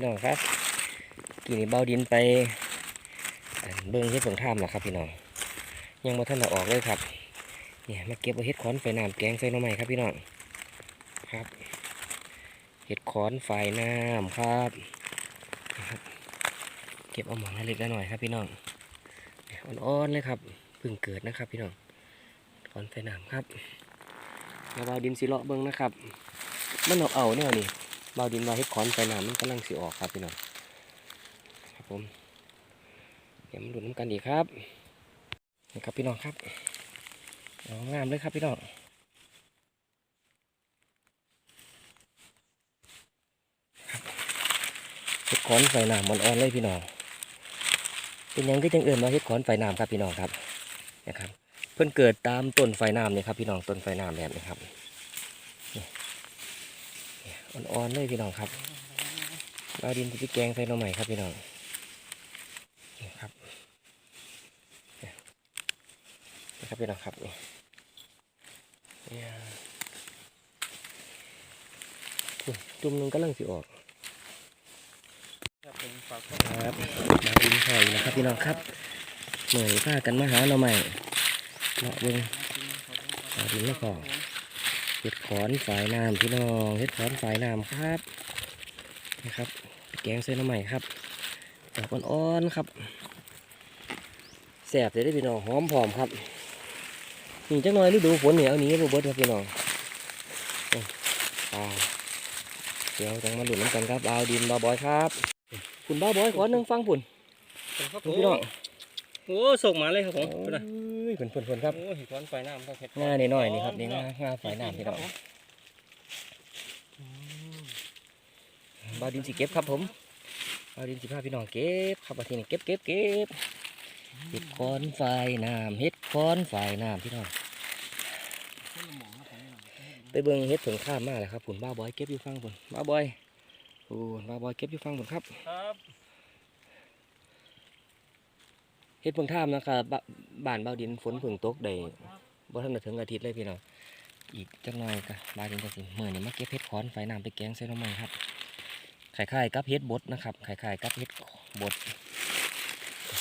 ี่น้องครับกี่นี่เบาดินไปเบิ้องเฮ็ดส่งท่ามหรอครับพี่น้องยังบ่ทันอออกเลยครับเนี่ยมาเก็บเอาเฮ็ดขอนไฟน้ำแกงใส่หน่อไม้ครับพี่น้องครับเฮ็ดขอนไฟน้ำครับเก็บเอาหมอนเล็กๆหน้อยครับพี่น้องอ่อนๆเลยครับเพิ่งเกิดนะครับพี่น้องขอนไฟน้ำครับแล้วเบาดินสิเลาะเบิ้งนะครับมันเอาเอาเนี่ยนี่ เบาดินว่าเฮ็ดขอนไฟน้ำมันกำลังสิออกครับพี่น้องครับผมเดี๋ยวมาดูน้ำกันอีกครับนี่ครับพี่น้องครับงามเลยครับพี่น้องครับเฮ็ดขอนไฟน้ำมันอ่อนเลยพี่น้อง เป็นยังก็จังเอิญมาเฮ็ดขอนไฟน้ำครับพี่น้องครับนะครับ เพิ่นเกิดตามต้นไฟน้ำนี่ยครับพี่น้องต้นไฟน้ำแบบนี้ครับ อ่อนๆเลยพี่น้องครับเราดินที่แกงใส่หน่อใหม่ครับพี่น้องนี่ครับนี่ครับพี่น้องครับนี่เนี่ยจุ่มหนึงก็ลังสิออกครับมากรับมาดินหอยนะครับพี่น้องครับเหนื่อยพากันมาหาหน่อใหม่เลาะเบิ้งมาดินไม่พอ เห็ดขอนฝายน้ำพี่น้องเห็ดขอนฝายน้ำครับนะครับ แกงเส้นน้ำใหม่ครับดอกอ่อนๆครับแสบเลยได้อพี่น้องหอมผอมครับนี่จังหน่อยฤดูฝนเหนียวนี้บ่เบิดครับพี่น้องโอ้อ่าเดี๋ยวจังมาหลุดน้ำกันครับบาวดินบาวบอยครับคุณบ้าวบอยขอหนึ่งฟังผุ่นครับผพี่น้องมโอ้ส่งมาเลยครับผมโอ้ดูนะ ยผุ่นผุ่นผุ่นครับโอ้เห็ดร้อนไฟน้ำครับเห็ดง่าหน่อยๆนี่ครับนี่ง่าง่าฝายน้ำพี่น้องบาวดินสิเก็บครับผมบาวดินสิพาพี่น้องเก็บครับอาทีนี้เก็บเก็บเก็บเห็ดคอนไฟน้ำเห็ดคอนไฟน้ำพี่น้องไปเบิ่งเห็ดผงข้ามมาแล้วครับผุนบ้าบอยเก็บอยู่ฟังผุนบ้าบอยโอ้บ้าบอยเก็บอยู่ฟังผุนครับครับ เห็ดผงท่ามนะครับบ้านเบาดินฝนผึ่งตกได้บ่ทันได้ถึงอาทิตย์เลยพี่น้องอีกจักหน่อยก็บ้านดินจะสิเมื่อนี้มาเก็บเห็ดค้อนไฟน้ำไปแกงใส่น้ำมันครับคล้ายๆกับเห็ดบดนะครับคล้ายๆกับเห็ดบด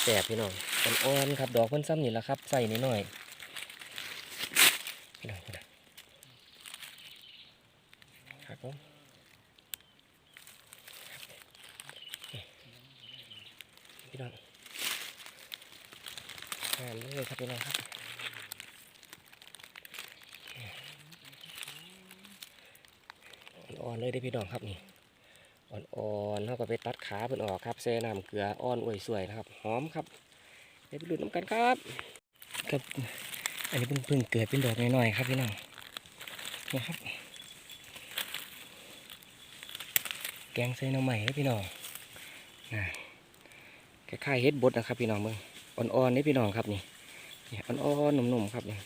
แสบพี่น้องอ่อนครับ ดอกเพิ่นซ้ำนี่แหละครับใส่นิดหน่อยน้องพี่น้องครับผมพี่น้อง งามเลยครับพี่น้องครับอ่อนๆเลยเด้พี่น้องครับนี่อ่อนๆเท่ากับไปตัดขาเพิ่นออกครับเซน้ำเกลืออ่อนอวยสวยนะครับหอมครับเดี๋ยวไปดูน้ำกันครับครับอันนี้เพิ่งเพิ่งเกิดเป็นดอกน้อยๆครับพี่น้องนะครับ แกงใส่น่อใหม่ให้พี่น้องนะคล้ายๆเฮ็ดบดนะครับพี่น้องเบิ่ง อ่อนๆนี่พี่น้องครับนี่นี่อ่อนๆหนุ่มๆครับนี่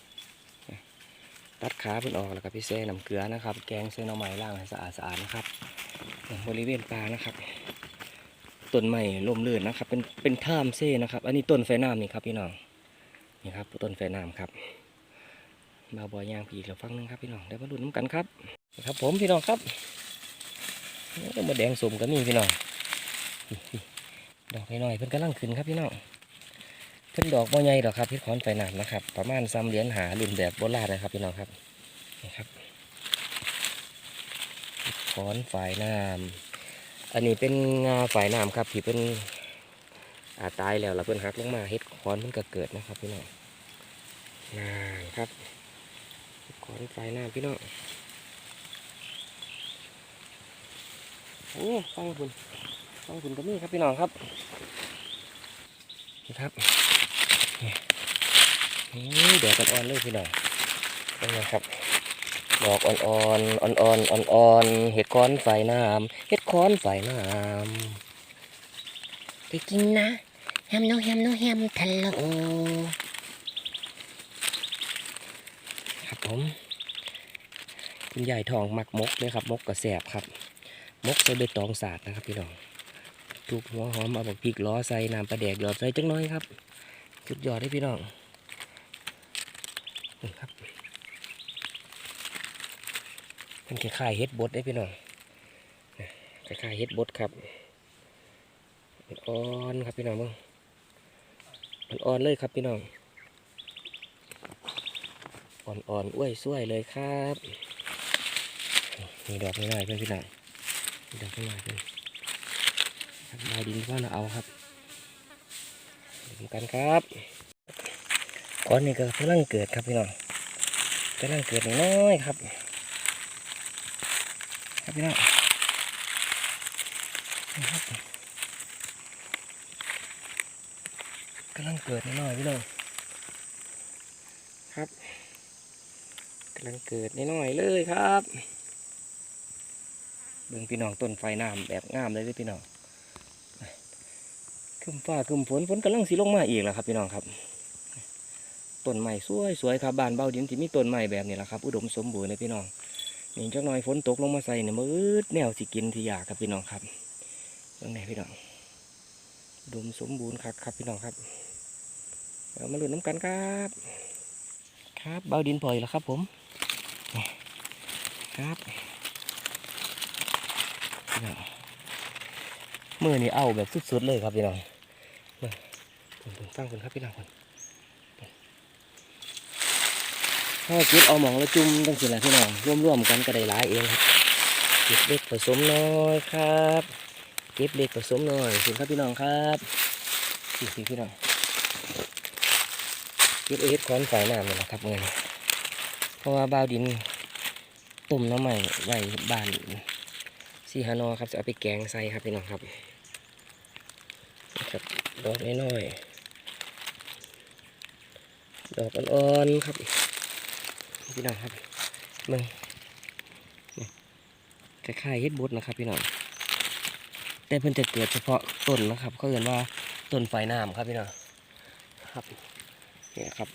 ตัดขาเพิ่นออกแล้วก็พี่แซ่น้ำเกลือนะครับ แกงใส่หน่อใหม่ล้างให้สะอาดๆนะครับบริเวณปลานะครับต้นไม้ล่มลื่นนะครับ เป็นเป็นท่ามเซ่นะครับ อันนี้ต้นไฟน้ำนี่ครับพี่น้องนี่ครับต้นไฟน้ำครับบาวบอยยางผีเราฟังหนึงครับพี่น้องเดี๋ยวมาดูน้ำกันครับครับ ผมพี่น้องครับโอ้มาแดงสมก็มีพี่น้องดอกน้อยๆเพิ่นกำลังขึ้นครับพี่น้อง เพิ่นดอกบ่ใหญ่ดอกครับเพิษขอนไฟน้ำนะครับ ประมาณซ้ำเหรียญหารุ่นแบบโบราณนะครับพี่น้องครับนี่ครับเฮ็ดขอนฝายน้ำอันนี้เป็นงาฝายน้ำครับที่เป็นอาตายแล้วแล้วเพิ่นหักลงมาเฮ็ดคอนมันก็เกิดนะครับพี่น้องนานครับคอนไฟหน้าพี่น้องโอ้ฟังคุณฟังคุณก็มีครับพี่น้องครับนี่ครับ นี่เดี๋ยวกันอ่อนๆเลยพี่น้องเป็นไงครับ ดอกอ่อนๆ อ่อนๆ อ่อนๆ เห็ดค้อนไฟน้ำเห็ดค้อนไฟน้ำไปกินนะแฮมโนแฮมโนแฮมทะโลครับผมคุณยายทองมักมกเลยครับ มกกระแสบครับ มกใส่ใบตองสาดนะครับพี่น้องทุกหัวหอมเอาบักพริกล้อใส่น้ำปลาแดกหยอดใส่จังน้อยครับ สุดยอดเลยพี่น้องนี่ครับเป็นคล้ายๆเฮ็ดบดได้พี่น้องคล้ายๆเฮ็ดบดครับอ่อนครับพี่น้องเบิ่งอ่อนเลยครับพี่น้องอ่อนๆอ้วยสวยเลยครับมีดอกน้อยๆเพื่อนพี่น้องดอกน้อยๆเพื่อนครับดาวดินว่าเราเอาครับ กันครับก้อนนี้ก็กำลังเกิดครับพี่น้องกำลังเกิดน้อยครับ ครับพี่น้องกำลังเกิดน้อยพี่น้องครับกำลังเกิดน้อยเลยครับเบิ่งพี่น้องต้นไฟน้ำแบบงามเลยพี่น้อง คึมฟ้าคึมฝนฝนกำลังสีลงมาอีกแล้วครับพี่น้องครับต้นใหม่สวยๆครับบานเบาดินที่มีต้นใหม่แบบนี้แหละครับ อุดมสมบูรณ์เลยพี่น้องนี่จักหน่อยฝนตกลงมาใส่เนี่ยมืดแนวสิกินที่อยากครับพี่น้องครับตรงไหนพี่น้องอุดมสมบูรณ์ครับครับพี่น้องครับเรามาลุ้นน้ำกันครับ ครับเบาดินปล่อยแล้วครับผมครับพี่น้องมือนี่เอาแบบสุดๆเลยครับพี่น้อง ผมผมฟังคนครับพี่น้องคนถ้าเก็บเอาหมองแล้วจุ่มตั้งสิละพี่น้องร่วมๆกันก็ได้หลายเองครับเก็บเล็กผสมน้อยครับเก็บเล็กผสมน้อยสิครับพี่น้องครับสิสิพี่น้องเก็บเอาเฮ็ดคอนฝายน้ำนี่แหละครับเงินเพราะว่าบ่าวดินต้มน้ำใหม่ไว้บานซีฮานอครับจะเอาไปแกงใส่ครับพี่น้องครับครับดอกน้อยๆ ดอกอ่อนๆครับพี่น้องครับมึงนี่คล้ายๆเฮ็ดบดนะครับพี่น้องแต่เพิ่นจะเกิดเฉพาะต้นนะครับเขาเรียกว่าต้นไฟน้ำครับพี่น้องครับเนี่ยครับ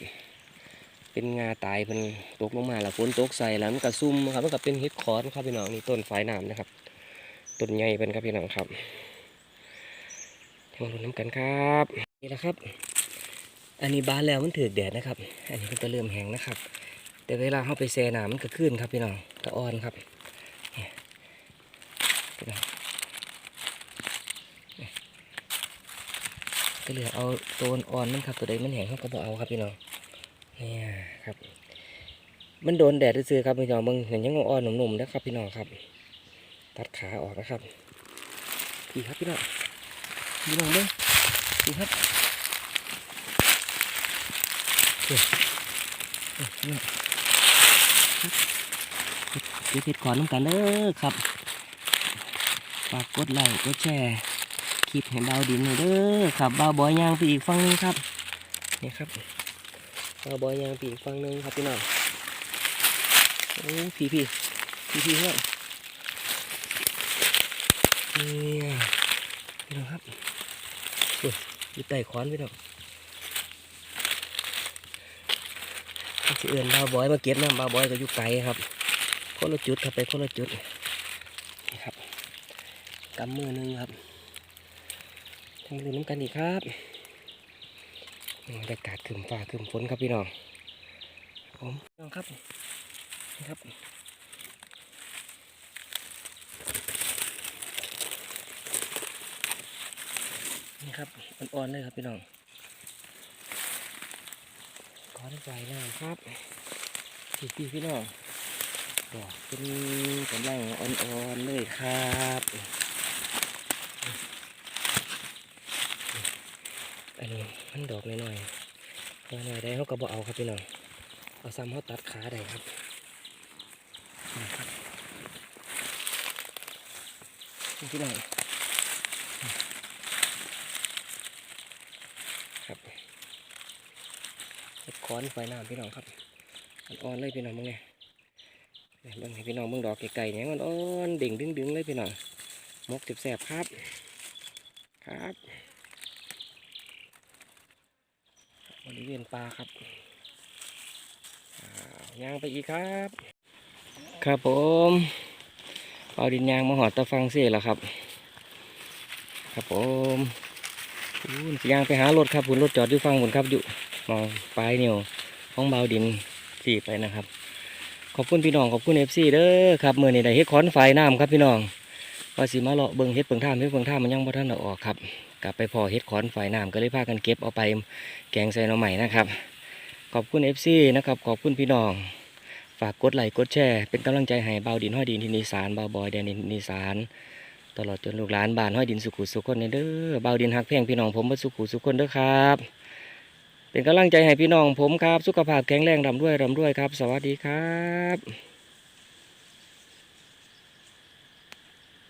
เป็นงาตายเพิ่นตกลงมาแล้วฝนตกใส่แล้วมันก็ซุ่มครับมันก็เป็นเฮ็ดคอนครับพี่น้องนี่ต้นไฟน้ำนะครับต้นใหญ่เป็นครับพี่น้องครับมาลุ้นน้ำกันครับนี่แหละครับ อันนี้บานแล้วมันถือแดดนะครับ อันนี้มันก็เริ่มแห้งนะครับ แต่เวลาเข้าไปแช่น้ำมันก็ขึ้นครับพี่น้องตะอ่อนครับเนี่ยก็เหลือเอาตัวอ่อนๆมันครับตัวใดมันแห้งเขาก็บอกเอาครับพี่น้องเนี่ยครับ มันโดนแดดซื่อครับพี่น้องมึงเห็นยังอ่อนหนุ่มๆนะครับพี่น้องครับ ตัดขาออกนะครับพี่ครับพี่น้องพี่น้องเบ้งพี่ครับ เก็บเห็ดขอนน้ำกันเด้อครับฝากกดไลค์กดแชร์คลิปให้เบาดินเด้อครับเบาบอยยางไปอีกฝั่งนึงครับนี่ครับเบาบอยยางไปอีกฝั่งนึงครับพี่น้องโอ้พี่พี่พี่พี่เนี่ยนี่พี่น้องครับอยู่ใต้ขอนพี่น้องเขา สิเอื่นบาบอยมาเก็บน้ำบาบอยก็อยู่ไกลครับคนละจุดครับไปคนละจุดนี่ครับกำมือหนึงครับทำดูน้ำกันอีกครับบรรยากาศขึ้นฟ้าขึ้นฝนครับพี่น้องผมน้องครับนี่ครับนี่ครับอ่อนๆเลยครับพี่น้อง ก้อนใส่น้ำครับพี่พี่พี่น้องดอกเป็นกำลังอ่อนๆเลยครับอันนี้มันดอกน้อยๆพอหน่อยได้เขาก็บอเอาครับพี่น้องเอาซ้ำเขาตัดขาได้ครับนี่ครับนี่พี่น้องครับ ค้อนไฟน้ำพี่น้องครับอ่อนเลยพี่น้องมึงไงเนี่ยเบิ่งให้พี่น้องเบิ่งดอกไก่ๆเนี่ยมันอ่อนเด่งดึงๆเลยพี่น้องมกแสบครับ ครับบริเวณปลาครับยางไปอีกครับ ครับผมเอาดินยางมาหอดตะฟังเสียแล้วครับ ครับผม สิย่างไปหารถครับผุนรถจอดอยู่ฟังผุนครับอยู่มองปลายเนิ้วของเบาดินสี่ไปนะครับ ขอบคุณพี่น้องขอบคุณเอฟซีเด้อครับเมื่อนี้ได้เฮ็ดคอนไฟน้ำครับพี่น้องว่าสิมาเลาะเบิ่งเฮ็ดเบิงท่ามเฮ็ดเบิงท่ามมันยังบ่ทันได้ออกครับกลับไปพอเฮ็ดขอนฝายน้ำก็เลยพากันเก็บเอาไปแกงใส่หน่อใหม่นะครับ ขอบคุณ FC นะครับขอบคุณพี่น้องฝากกดไลค์กดแชร์เป็นกำลังใจให้เบาดินห้อยดินทินีสารเบาบอยแดนดินทินีสาร ตลอดจนลูกหลานบ้านห้อยดินสุขุสุขคนเด้อเบาดินหักแพงพี่น้องผมบ่สุขุสุขคนเด้อครับ เป็นกำลังใจให้พี่น้องผมครับ สุขภาพแข็งแรงร่ำรวยร่ำรวยครับ สวัสดีครับ